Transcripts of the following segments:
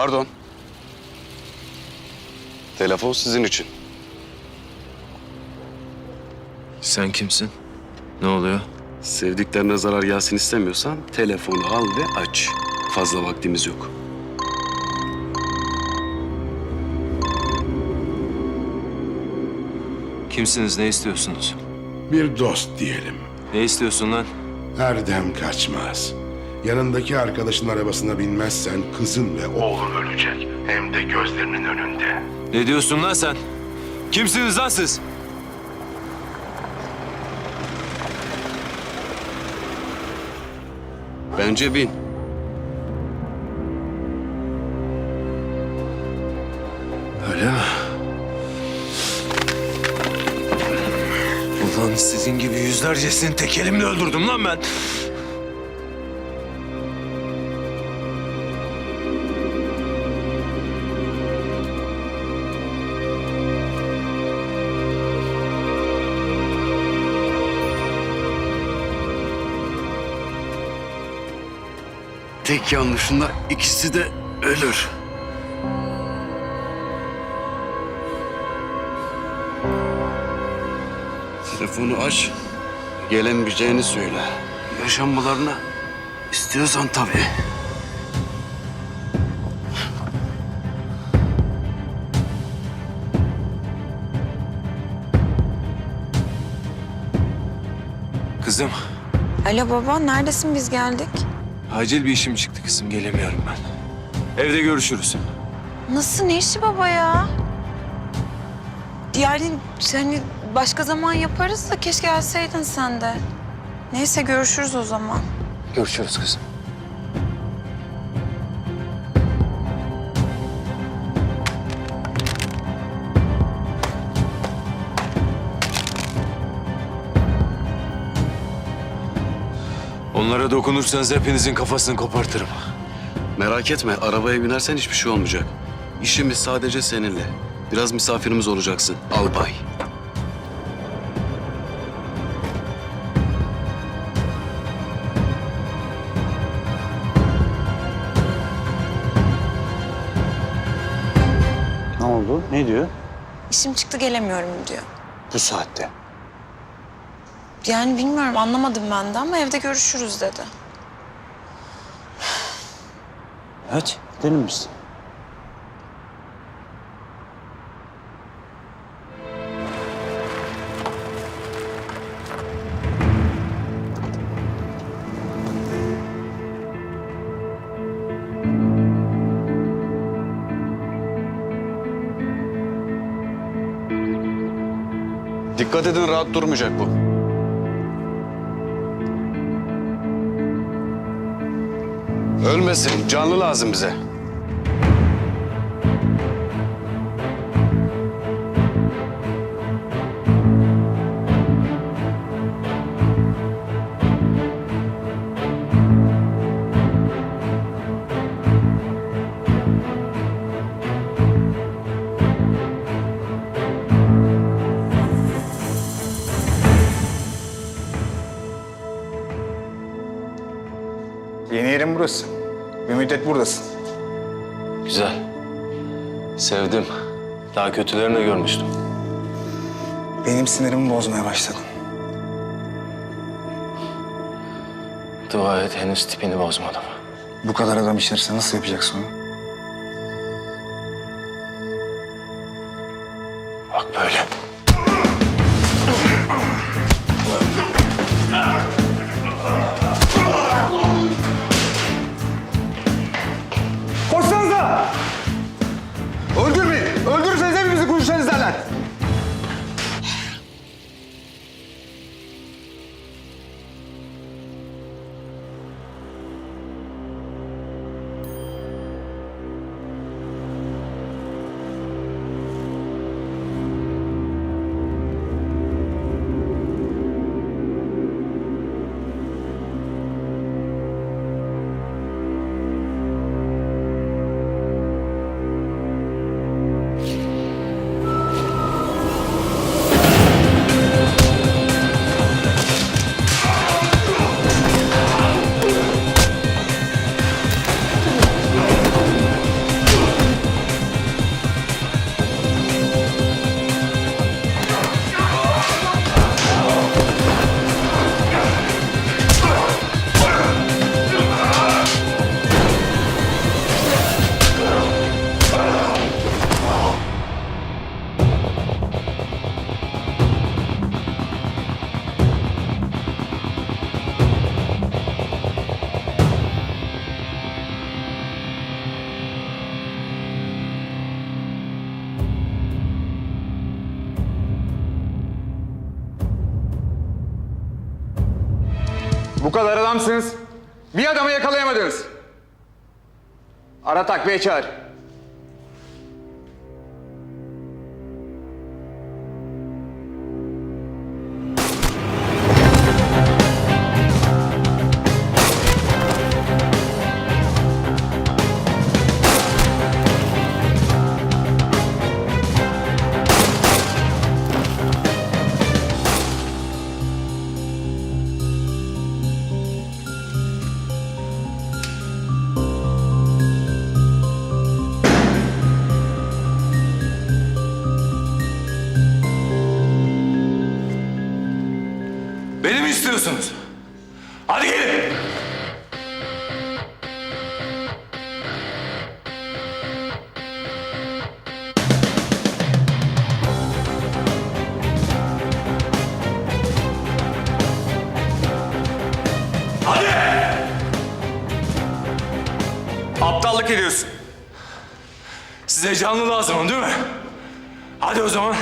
Pardon. Telefon sizin için. Sen kimsin? Ne oluyor? Sevdiklerine zarar gelsin istemiyorsan telefonu al ve aç. Fazla vaktimiz yok. Kimsiniz? Ne istiyorsunuz? Bir dost diyelim. Ne istiyorsun lan? Erdem kaçmaz. Yanındaki arkadaşın arabasına binmezsen kızın ve oğlun ölecek. Hem de gözlerinin önünde. Ne diyorsun lan sen? Kimsiniz lan siz? Bence bin. Öyle mi? Ulan sizin gibi yüzlercesini tek elimle öldürdüm lan ben. Tek yanlışında ikisi de ölür. Telefonu aç. Gelemeyeceğini söyle. Yaşanmalarını istiyorsan tabii. Kızım, Alo baba, neredesin biz geldik? Acil bir işim çıktı kızım. Gelemiyorum ben. Evde görüşürüz. Nasıl, ne işi baba ya? Yani hani başka zaman yaparız da keşke gelseydin sen de. Neyse görüşürüz o zaman. Görüşürüz kızım. Onlara dokunursanız hepinizin kafasını kopartırım. Merak etme, arabaya binersen hiçbir şey olmayacak. İşimiz sadece seninle. Biraz misafirimiz olacaksın, albay. Ne oldu? Ne diyor? İşim çıktı gelemiyorum diyor. Bu saatte. Yani bilmiyorum anlamadım ben de ama evde görüşürüz dedi. Evet, gidelim misin? Dikkat edin, rahat durmayacak bu. Ölmesin, canlı lazım bize. Müddet buradasın. Güzel. Sevdim. Daha kötülerini de görmüştüm. Benim sinirimi bozmaya başladın. Dua et henüz tipini bozmadım. Bu kadar adam içerisinde nasıl yapacaksın onu? Adamsınız. Bir adamı yakalayamadınız. Ara takviye çağır. Aptallık ediyorsun. Size canlı lazım değil mi? Hadi o zaman.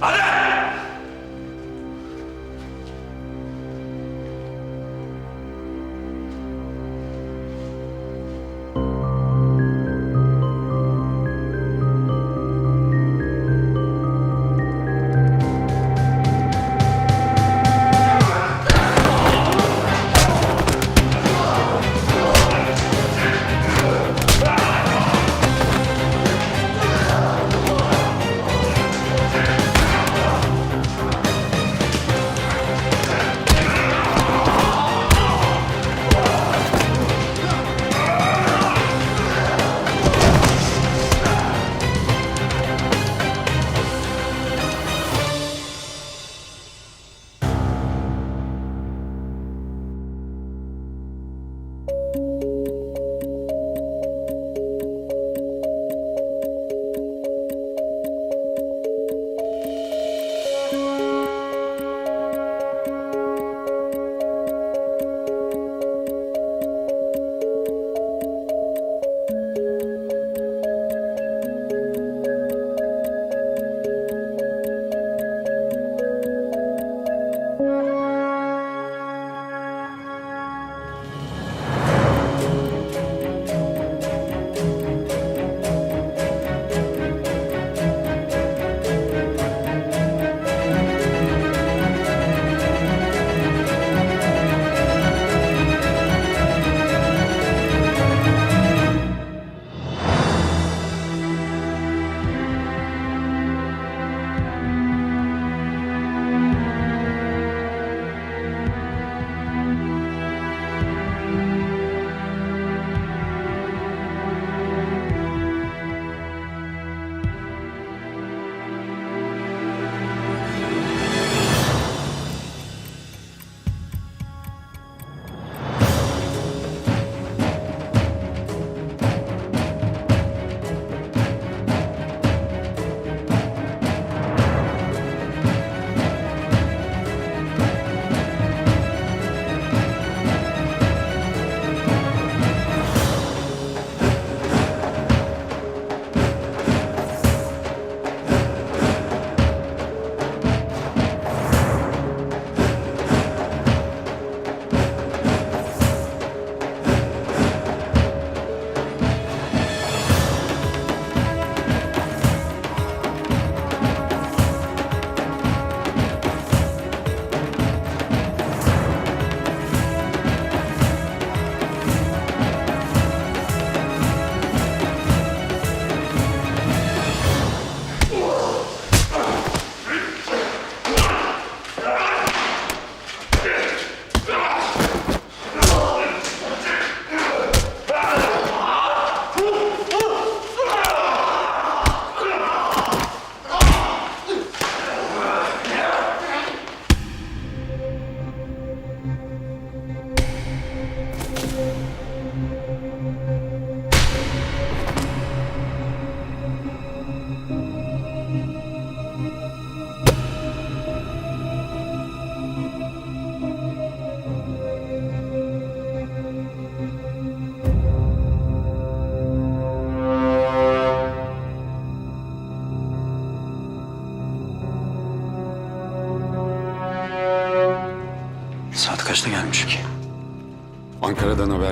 Hadi!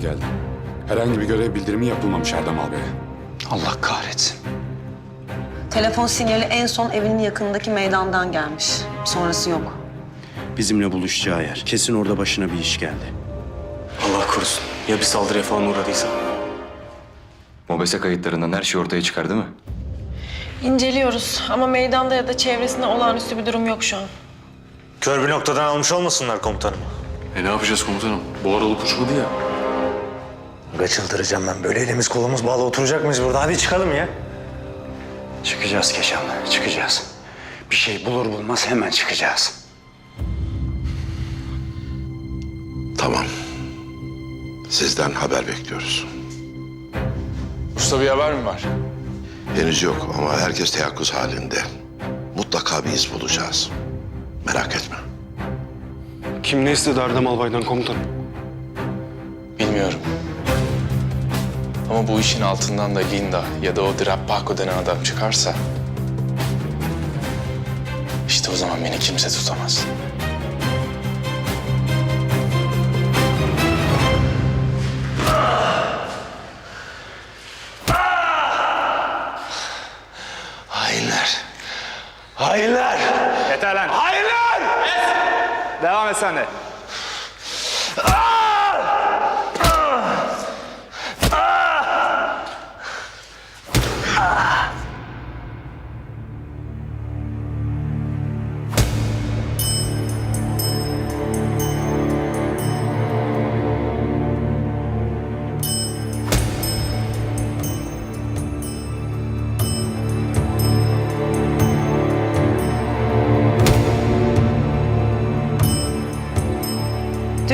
Geldi. Herhangi bir görev bildirimi yapılmamış Erdemal Bey'e. Allah kahretsin. Telefon sinyali en son evinin yakınındaki meydandan gelmiş. Sonrası yok. Bizimle buluşacağı yer. Kesin orada başına bir iş geldi. Allah korusun. Ya bir saldırıya falan uğradıysa? Mobese kayıtlarından her şey ortaya çıkar değil mi? İnceliyoruz ama meydanda ya da çevresinde olağanüstü bir durum yok şu an. Kör bir noktadan almış olmasınlar komutanım. E ne yapacağız komutanım? Bu aralık uçmadı ya. Aga çıldıracağım ben. Böyle elimiz kolumuz bağlı oturacak mıyız burada? Hadi çıkalım ya. Çıkacağız Keşan, çıkacağız. Bir şey bulur bulmaz hemen çıkacağız. Tamam. Sizden haber bekliyoruz. Usta bir haber mi var? Henüz yok ama herkes teyakkuz halinde. Mutlaka bir iz bulacağız. Merak etme. Kim ne istedi Erdem Albay'dan komutanım? Bilmiyorum. Ama bu işin altından da Linda ya da o Drappaco denen adam çıkarsa... ...işte o zaman beni kimse tutamaz.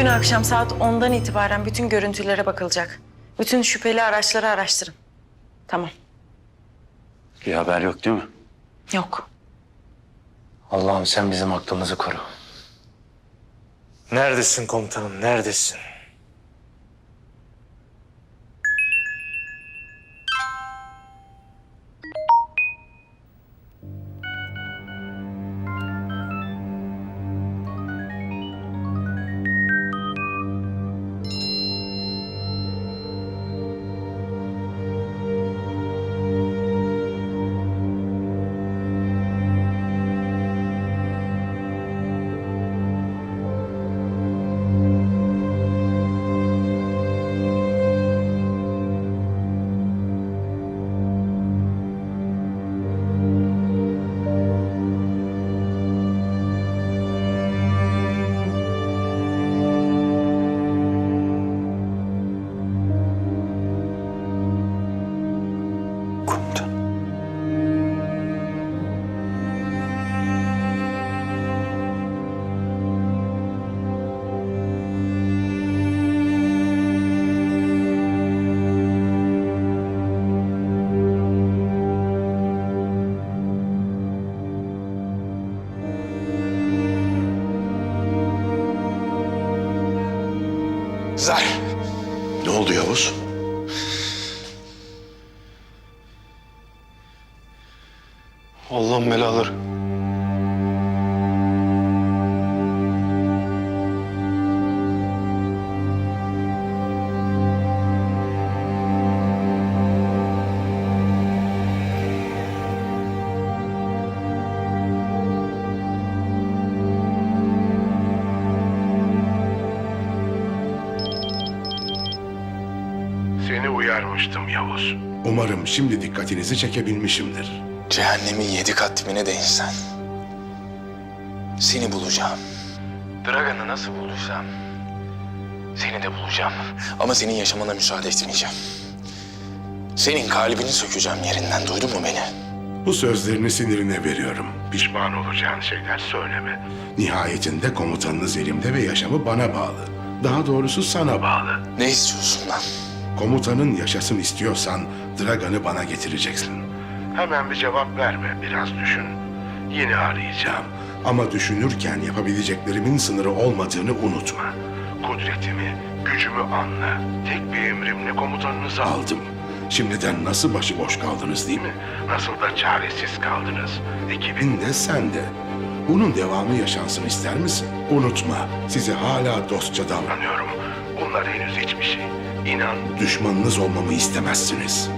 Dün akşam saat 10'dan itibaren bütün görüntülere bakılacak. Bütün şüpheli araçları araştırın. Tamam. Bir haber yok değil mi? Yok. Allah'ım sen bizim aklımızı koru. Neredesin komutanım? Neredesin? Allah'ın belaları. Seni uyarmıştım Yavuz. Umarım şimdi dikkatinizi çekebilmişimdir. Cehennemin yedi kat dibine değinsen. Seni bulacağım. Dragan'ı nasıl bulursam seni de bulacağım. Ama senin yaşamana müsaade etmeyeceğim. Senin kalbini sökeceğim yerinden. Duydun mu beni? Bu sözlerini sinirine veriyorum. Pişman olacağın şeyler söyleme. Nihayetinde komutanınız elimde ve yaşamı bana bağlı. Daha doğrusu sana bağlı. Ne istiyorsun lan? Komutanın yaşasın istiyorsan Dragan'ı bana getireceksin. Hemen bir cevap verme, biraz düşün. Yine arayacağım. Ama düşünürken yapabileceklerimin sınırı olmadığını unutma. Kudretimi, gücümü anla. Tek bir emrimle komutanınızı aldım. Şimdiden nasıl başıboş kaldınız değil mi? Nasıl da çaresiz kaldınız. Ekibin de sen de. Bunun devamı yaşansın ister misin? Unutma, size hala dostça davranıyorum. Bunlar henüz hiçbir şey. İnan düşmanınız olmamı istemezsiniz.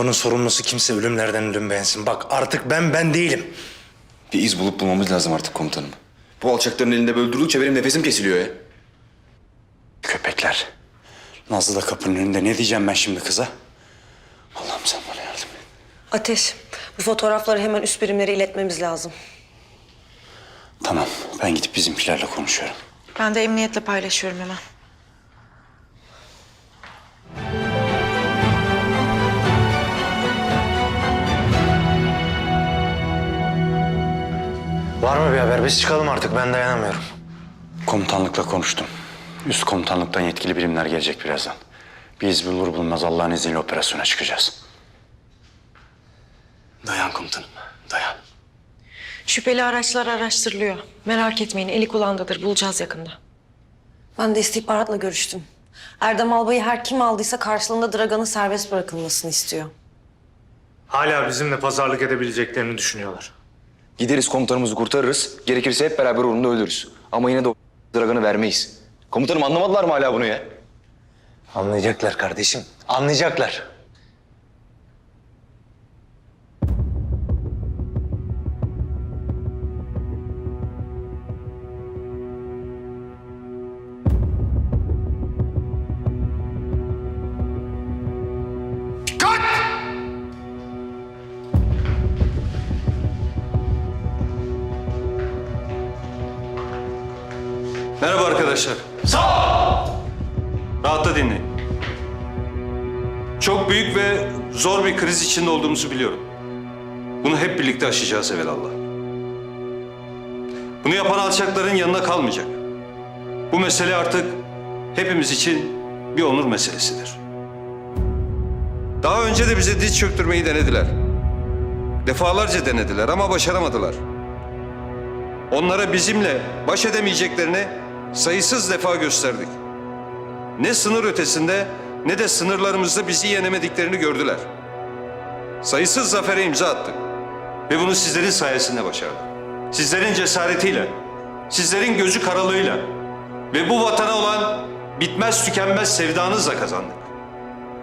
Bunun sorumlusu kimse ölümlerden ölüm beğensin. Bak artık ben ben değilim. Bir iz bulup bulmamız lazım artık komutanım. Bu alçakların elinde öldürdükçe benim nefesim kesiliyor ya. Köpekler. Nazlı da kapının önünde. Ne diyeceğim ben şimdi kıza? Allah'ım sen bana yardım et. Ateş, bu fotoğrafları hemen üst birimlere iletmemiz lazım. Tamam ben gidip bizimkilerle konuşuyorum. Ben de emniyetle paylaşıyorum hemen. Var mı bir haber? Biz çıkalım artık. Ben dayanamıyorum. Komutanlıkla konuştum. Üst komutanlıktan yetkili birimler gelecek birazdan. Biz bulur bulmaz Allah'ın izniyle operasyona çıkacağız. Dayan komutanım, dayan. Şüpheli araçlar araştırılıyor. Merak etmeyin eli kulağındadır bulacağız yakında. Ben de istihbaratla görüştüm. Erdem Albay'ı her kim aldıysa karşılığında Dragan'ın serbest bırakılmasını istiyor. Hala bizimle pazarlık edebileceklerini düşünüyorlar. Gideriz komutanımızı kurtarırız. Gerekirse hep beraber uğrunda ölürüz. Ama yine de o Dragan'ı vermeyiz. Komutanım anlamadılar mı hala bunu ya? Anlayacaklar kardeşim. Anlayacaklar. Olduğumuzu biliyorum. Bunu hep birlikte aşacağız evelallah. Bunu yapan alçakların yanına kalmayacak. Bu mesele artık hepimiz için bir onur meselesidir. Daha önce de bize diz çöktürmeyi denediler. Defalarca denediler ama başaramadılar. Onlara bizimle baş edemeyeceklerini sayısız defa gösterdik. Ne sınır ötesinde ne de sınırlarımızda bizi yenemediklerini gördüler. Sayısız zafere imza attık. Ve bunu sizlerin sayesinde başardık. Sizlerin cesaretiyle, sizlerin gözü karalığıyla ve bu vatana olan bitmez tükenmez sevdanızla kazandık.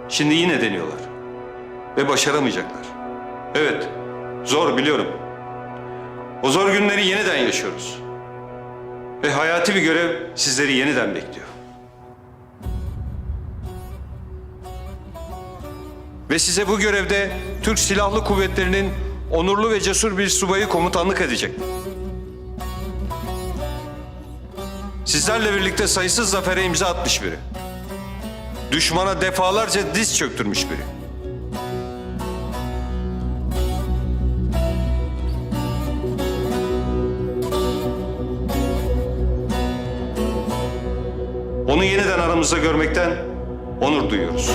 Şimdi yine deniyorlar. Ve başaramayacaklar. Evet, zor biliyorum. O zor günleri yeniden yaşıyoruz. Ve hayati bir görev sizleri yeniden bekliyor. Ve size bu görevde Türk Silahlı Kuvvetleri'nin onurlu ve cesur bir subayı komutanlık edecek. Sizlerle birlikte sayısız zafere imza atmış biri. Düşmana defalarca diz çöktürmüş biri. Onu yeniden aramızda görmekten onur duyuyoruz.